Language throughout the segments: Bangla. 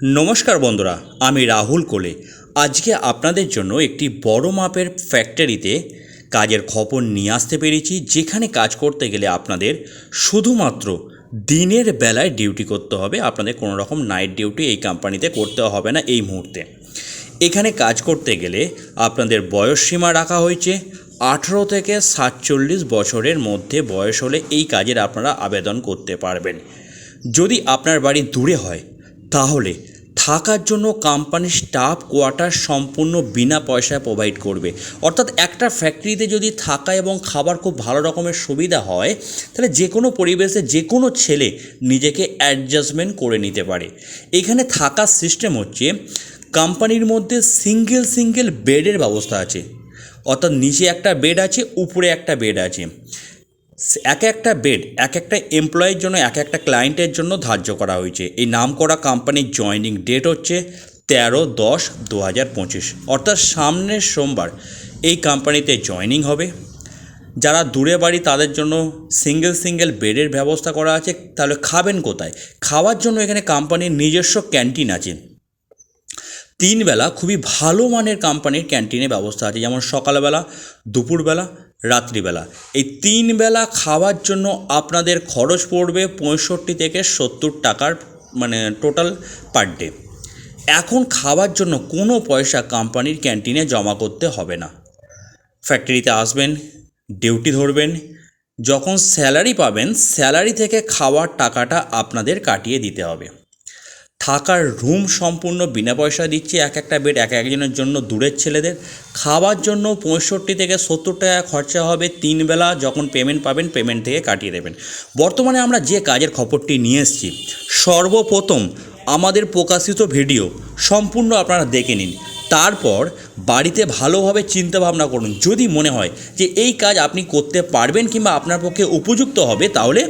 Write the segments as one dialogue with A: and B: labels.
A: নমস্কার বন্ধুরা, আমি রাহুল কোলে। আজকে আপনাদের জন্য একটি বড় মাপের ফ্যাক্টরিতে কাজের খবর নিয়ে আসতে পেরেছি, যেখানে কাজ করতে গেলে আপনাদের শুধুমাত্র দিনের বেলায় ডিউটি করতে হবে, আপনাদের কোনো রকম নাইট ডিউটি এই কোম্পানিতে করতে হবে না এই মুহূর্তে। এখানে কাজ করতে গেলে আপনাদের বয়স সীমা রাখা হয়েছে, আঠেরো থেকে সাতচল্লিশ বছরের মধ্যে বয়স হলে এই কাজের আপনারা আবেদন করতে পারবেন। যদি আপনার বাড়ি দূরে হয় তাহলে থাকার জন্য কোম্পানির স্টাফ কোয়ার্টার সম্পূর্ণ বিনা পয়সায় প্রোভাইড করবে। অর্থাৎ একটা ফ্যাক্টরিতে যদি থাকা এবং খাবার খুব ভালো রকমের সুবিধা হয়, তাহলে যে কোনো পরিবেশে যে কোনো ছেলে নিজেকে অ্যাডজাস্টমেন্ট করে নিতে পারে। এখানে থাকার সিস্টেম হচ্ছে কোম্পানির মধ্যে সিঙ্গেল সিঙ্গেল বেডের ব্যবস্থা আছে। অর্থাৎ নিচে একটা বেড আছে, উপরে একটা বেড আছে। এক একটা বেড এক একটা এমপ্লয়ের জন্য, এক একটা ক্লায়েন্টের জন্য ধার্য করা হয়েছে। এই নাম করা কোম্পানির জয়নিং ডেট হচ্ছে তেরো দশ দু হাজার পঁচিশ। অর্থাৎ সামনের সোমবার এই কোম্পানিতে জয়নিং হবে। যারা দূরে বাড়ি, তাদের জন্য সিঙ্গেল সিঙ্গেল বেডের ব্যবস্থা করা আছে। তাহলে খাবেন কোথায়? খাওয়ার জন্য এখানে কোম্পানির নিজস্ব ক্যান্টিন আছে। তিন বেলা খুবই ভালো মানের কোম্পানির ক্যান্টিনের ব্যবস্থা আছে। যেমন সকালবেলা, দুপুরবেলা, রাত্রিবেলা। এই তিন বেলা খাওয়ার জন্য আপনাদের খরচ পড়বে পঁয়ষট্টি থেকে সত্তর টাকার মানে টোটাল পার ডে এখন খাওয়ার জন্য কোনো পয়সা কোম্পানির ক্যান্টিনে জমা করতে হবে না। ফ্যাক্টরিতে আসবেন ডিউটি ধরবেন, যখন স্যালারি পাবেন স্যালারি থেকে খাওয়ার টাকাটা আপনাদের কাটিয়ে দিতে হবে। থাকার রুম সম্পূর্ণ বিনা পয়সা দিচ্ছি, এক একটা বেড এক একজনের জন্য দূরের ছেলেদের। খাওয়ার জন্য পঁয়ষট্টি থেকে সত্তর টাকা খরচা হবে তিন বেলা, যখন পেমেন্ট পাবেন পেমেন্ট থেকে কাটিয়ে দেবেন। বর্তমানে আমরা যে কাজের খবরটি নিয়ে এসেছি, সর্বপ্রথম আমাদের প্রকাশিত ভিডিও সম্পূর্ণ আপনারা দেখে নিন। তারপর বাড়িতে ভালোভাবে চিন্তা ভাবনা করুন। যদি মনে হয় যে এই কাজ আপনি করতে পারবেন কিংবা আপনার পক্ষে উপযুক্ত হবে, তাহলে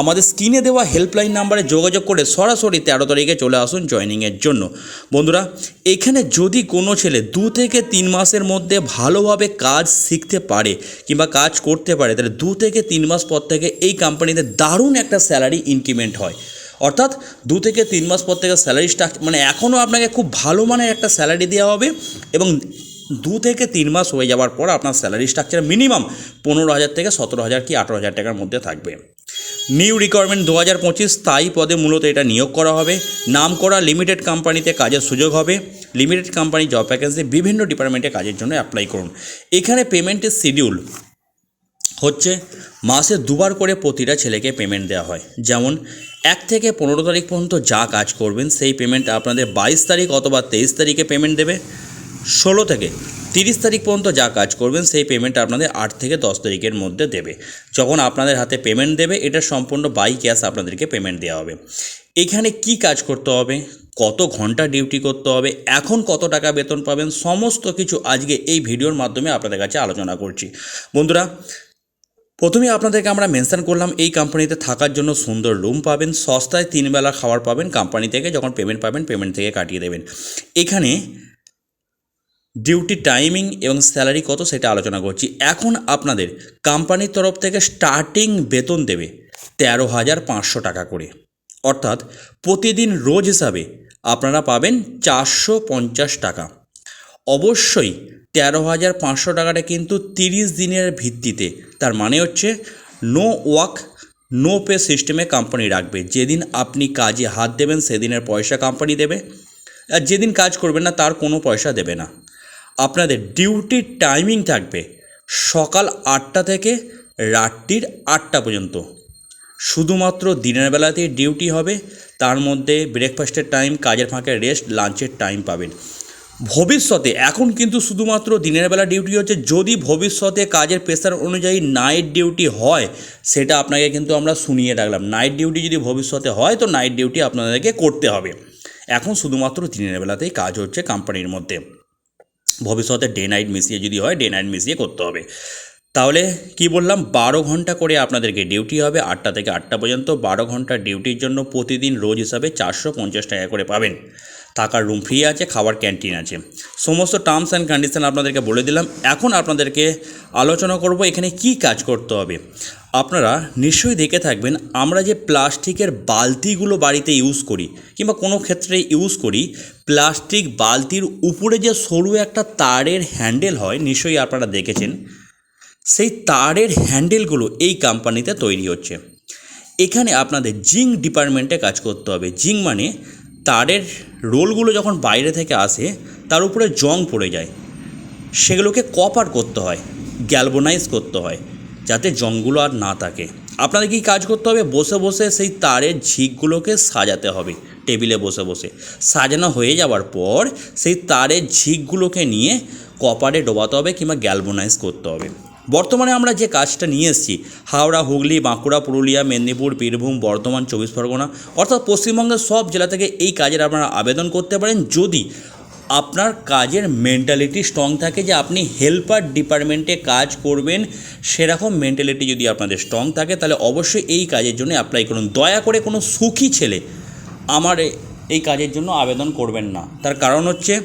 A: আমাদের স্ক্রিনে দেওয়া হেল্পলাইন নাম্বারে যোগাযোগ করে সরাসরি তেরো তারিখে চলে আসুন জয়নিংয়ের জন্য। বন্ধুরা, এখানে যদি কোনো ছেলে দু থেকে তিন মাসের মধ্যে ভালোভাবে কাজ শিখতে পারে কিংবা কাজ করতে পারে, তাহলে দু থেকে তিন মাস পর থেকে এই কোম্পানিতে দারুণ একটা স্যালারি ইনক্রিমেন্ট হয়। অর্থাৎ দু থেকে তিন মাস পর থেকে স্যালারি স্টাক মানে এখনও আপনাকে খুব ভালো মানের একটা স্যালারি দেওয়া হবে এবং দু থেকে তিন মাস হয়ে যাওয়ার পর আপনার স্যালারি স্ট্রাকচার মিনিমাম পনেরো হাজার থেকে সতেরো হাজার কি আঠেরো হাজার টাকার মধ্যে থাকবে। নিউ রিকোয়ারমেন্ট দু হাজার পঁচিশ স্থায়ী পদে মূলত এটা নিয়োগ করা হবে। নাম করা লিমিটেড কোম্পানিতে কাজের সুযোগ হবে। লিমিটেড কোম্পানি জব ভ্যাকেন্সি বিভিন্ন ডিপার্টমেন্টে কাজের জন্য অ্যাপ্লাই করুন। এখানে পেমেন্টের শিডিউল হচ্ছে মাসে দুবার করে প্রতিটা ছেলেকে পেমেন্ট দেওয়া হয়। যেমন এক থেকে পনেরো তারিখ পর্যন্ত যা কাজ করবেন, সেই পেমেন্ট আপনাদের বাইশ তারিখ অথবা তেইশ তারিখে পেমেন্ট দেবে। ষোলো থেকে তিরিশ তারিখ পর্যন্ত যা কাজ করবেন, সেই পেমেন্ট আপনাদের আট থেকে দশ তারিখের মধ্যে দেবে। যখন আপনাদের হাতে পেমেন্ট দেবে, এটা সম্পূর্ণ বাই ক্যাশ আপনাদেরকে পেমেন্ট দেওয়া হবে। এখানে কি কাজ করতে হবে? কত ঘণ্টা ডিউটি করতে হবে? এখন কত টাকা বেতন পাবেন? সমস্ত কিছু আজকে এই ভিডিওর মাধ্যমে আপনাদের কাছে আলোচনা করছি। বন্ধুরা প্রথমে আপনাদেরকে আমরা মেনশন করলাম, এই কোম্পানিতে থাকার জন্য সুন্দর রুম পাবেন, সস্তায় তিন বেলা খাবার পাবেন কোম্পানি থেকে যখন পেমেন্ট পাবেন পেমেন্ট থেকে কাটিয়ে দেবেন। এখানে ডিউটি টাইমিং এবং স্যালারি কত সেটা আলোচনা করছি। এখন আপনাদের কোম্পানির তরফ থেকে স্টার্টিং বেতন দেবে তেরো হাজার পাঁচশো টাকা করে। অর্থাৎ প্রতিদিন রোজ হিসাবে আপনারা পাবেন চারশো পঞ্চাশ টাকা। অবশ্যই তেরো হাজার পাঁচশো টাকাটা কিন্তু তিরিশ দিনের ভিত্তিতে। তার মানে হচ্ছে নো ওয়াক নো পে সিস্টেমে কোম্পানি রাখবে। যেদিন আপনি কাজে হাত দেবেন, সেদিনের পয়সা কোম্পানি দেবে। আর যেদিন কাজ করবেন না, তার কোনো পয়সা দেবে না। আপনাদের ডিউটির টাইমিং থাকবে সকাল আটটা থেকে রাত্রির আটটা পর্যন্ত। শুধুমাত্র দিনের বেলাতেই ডিউটি হবে, তার মধ্যে ব্রেকফাস্টের টাইম কাজের ফাঁকে রেস্ট লাঞ্চের টাইম পাবেন। ভবিষ্যতে, এখন কিন্তু শুধুমাত্র দিনের বেলা ডিউটি হচ্ছে, যদি ভবিষ্যতে কাজের প্রেশার অনুযায়ী নাইট ডিউটি হয়, সেটা আপনাকে কিন্তু আমরা শুনিয়ে রাখলাম। নাইট ডিউটি যদি ভবিষ্যতে হয়, তো নাইট ডিউটি আপনাদেরকে করতে হবে। এখন শুধুমাত্র দিনের বেলাতেই কাজ হচ্ছে কোম্পানির মধ্যে। ভবিষ্যতে ডে নাইট মিশিয়ে যদি হয় ডে নাইট মিশিয়ে করতে হবে। তাহলে কি বললাম? বারো ঘণ্টা করে আপনাদেরকে ডিউটি হবে, আটটা থেকে আটটা পর্যন্ত। বারো ঘণ্টা ডিউটির জন্য প্রতিদিন রোজ হিসাবে চারশো পঞ্চাশ টাকা করে পাবেন। থাকার রুম ফ্রি আছে খাবার ক্যান্টিন আছে। সমস্ত টার্মস অ্যান্ড কন্ডিশন আপনাদেরকে বলে দিলাম। এখন আপনাদেরকে আলোচনা করব এখানে কি কাজ করতে হবে। আপনারা নিশ্চয়ই দেখে থাকবেন, আমরা যে প্লাস্টিকের বালতিগুলো বাড়িতে ইউজ করি, কিংবা কোনো ক্ষেত্রে ইউজ করি, প্লাস্টিক বালতির উপরে যে সরু একটা তারের হ্যান্ডেল হয়, নিশ্চয়ই আপনারা দেখেছেন, সেই তারের হ্যান্ডেলগুলো এই কোম্পানিতে তৈরি হচ্ছে। এখানে আপনাদের জিঙ্ক ডিপার্টমেন্টে কাজ করতে হবে। জিং মানে তারের রোলগুলো যখন বাইরে থেকে আসে, তার উপরে জং পড়ে যায়। সেগুলোকে কপার করতে হয় গ্যালবোনাইজ করতে হয়, যাতে জংগুলো আর না থাকে। আপনাদের কি কাজ করতে হবে? বসে বসে সেই তারের ঝিকগুলোকে সাজাতে হবে, টেবিলে বসে বসে। সাজানো হয়ে যাওয়ার পর সেই তারের ঝিকগুলোকে নিয়ে কপারে ডোবাতে হবে কিংবা গ্যালবোনাইজ করতে হবে। বর্তমানে আমরা যে কাজটা নিয়ে এসেছি, হাওড়া, হুগলি, বাঁকুড়া, পুরুলিয়া, মেদিনীপুর, বীরভূম, বর্ধমান, চব্বিশ পরগনা, অর্থাৎ পশ্চিমবঙ্গের সব জেলা থেকে এই কাজের আপনারা আবেদন করতে পারেন। যদি আপনার কাজের মেন্টালিটি স্ট্রং থাকে যে আপনি হেল্পার ডিপার্টমেন্টে কাজ করবেন, সেরকম মেন্টালিটি যদি আপনাদের স্ট্রং থাকে, তাহলে অবশ্যই এই কাজের জন্য অ্যাপ্লাই করুন। দয়া করে কোনো সুখী ছেলে আমার এই কাজের জন্য আবেদন করবেন না। তার কারণ হচ্ছে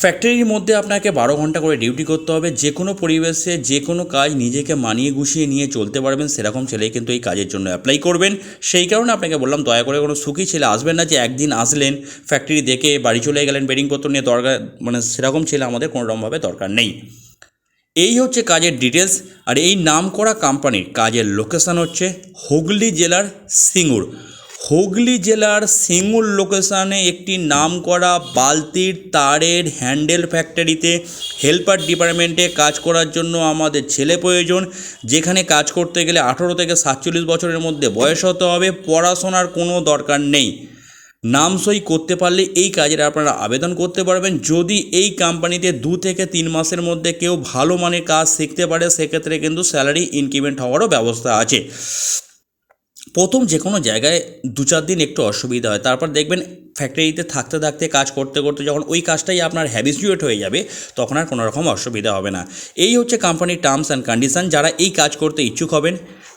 A: ফ্যাক্টরির মধ্যে আপনাকে বারো ঘণ্টা করে ডিউটি করতে হবে। যে কোনো পরিবেশে যে কোনো কাজ নিজেকে মানিয়ে গুছিয়ে নিয়ে চলতে পারবেন, সেরকম ছেলে কিন্তু এই কাজের জন্য অ্যাপ্লাই করবেন। সেই কারণে আপনাকে বললাম, দয়া করে কোনো সুখী ছেলে আসবেন না যে একদিন আসলেন ফ্যাক্টরি দেখে বাড়ি চলে গেলেন, বেডিংপত্র নিয়ে দরকার মানে সেরকম ছেলে আমাদের কোনোরকমভাবে দরকার নেই। এই হচ্ছে কাজের ডিটেলস আর এই নামকরা কোম্পানির কাজের লোকেশান হচ্ছে হুগলি জেলার সিঙ্গুর। হুগলি জেলার সিঙ্গুর লোকেশানে একটি নাম করা বালতির তারের হ্যান্ডেল ফ্যাক্টরিতে হেল্পার ডিপার্টমেন্টে কাজ করার জন্য আমাদের ছেলে প্রয়োজন, যেখানে কাজ করতে গেলে আঠেরো থেকে সাতচল্লিশ বছরের মধ্যে বয়স হতে হবে, পড়াশোনার কোনো দরকার নেই। নাম সই করতে পারলে এই কাজের আপনারা আবেদন করতে পারবেন। যদি এই কোম্পানিতে দু থেকে তিন মাসের মধ্যে কেউ ভালো মানের কাজ শিখতে পারে, সেক্ষেত্রে কিন্তু স্যালারি ইনক্রিমেন্ট হওয়ারও ব্যবস্থা আছে। প্রথম যে কোনো জায়গায় দু চার দিন একটু অসুবিধা হয়। তারপর দেখবেন ফ্যাক্টরিতে থাকতে থাকতে কাজ করতে করতে যখন ওই কাজটাই আপনার হ্যাবিচুয়েট হয়ে যাবে, তখন আর কোনো রকম অসুবিধা হবে না। এই হচ্ছে কোম্পানির টার্মস অ্যান্ড কন্ডিশন যারা এই কাজ করতে ইচ্ছুক হবেন।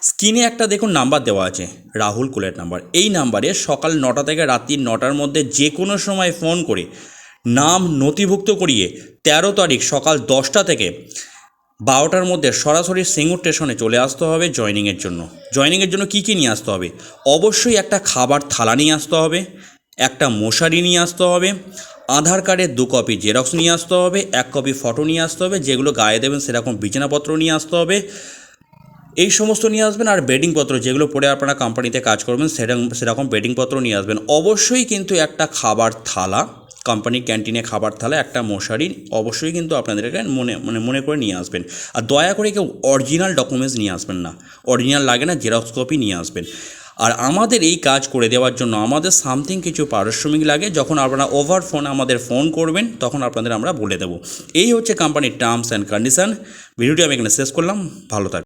A: স্ক্রিনে একটা দেখুন নাম্বার দেওয়া আছে, রাহুল কুলের নাম্বার এই নাম্বারে সকাল নটা থেকে রাত্রি নটার মধ্যে যে কোনো সময় ফোন করে, নাম নথিভুক্ত করিয়ে তেরো তারিখ সকাল দশটা থেকে বারোটার মধ্যে সরাসরি সিঙ্গুর স্টেশনে চলে আসতে হবে জয়নিংয়ের জন্য। জয়নিংয়ের জন্য কী কী নিয়ে আসতে হবে? অবশ্যই একটা খাবার থালা নিয়ে আসতে হবে, একটা মশারি নিয়ে আসতে হবে, আধার কার্ডের দু কপি জেরক্স নিয়ে আসতে হবে, এক কপি ফটো নিয়ে আসতে হবে, যেগুলো গায়ে দেবেন সেরকম বিছানাপত্র নিয়ে আসতে হবে এই সমস্ত নিয়ে আসবেন আর বেডিংপত্র যেগুলো পরে আপনারা কোম্পানিতে কাজ করবেন সেরকম সেরকম বেডিংপত্র নিয়ে আসবেন। অবশ্যই কিন্তু একটা খাবার থালা কোম্পানির ক্যান্টিনে খাবার থালা, একটা মশারি অবশ্যই কিন্তু আপনাদেরকে মনে মানে মনে করে নিয়ে আসবেন। আর দয়া করে কেউ অরিজিনাল ডকুমেন্টস নিয়ে আসবেন না। অরিজিনাল লাগে না জেরক্স কপি নিয়ে আসবেন। আর আমাদের এই কাজ করে দেওয়ার জন্য আমাদের সামথিং কিছু পারিশ্রমিক লাগে, যখন আপনারা ওভার ফোন আমাদের ফোন করবেন, তখন আপনাদের আমরা বলে দেবো। এই হচ্ছে কোম্পানির টার্মস অ্যান্ড কন্ডিশন ভিডিওটি আমি এখানে শেষ করলাম। ভালো থাকবেন।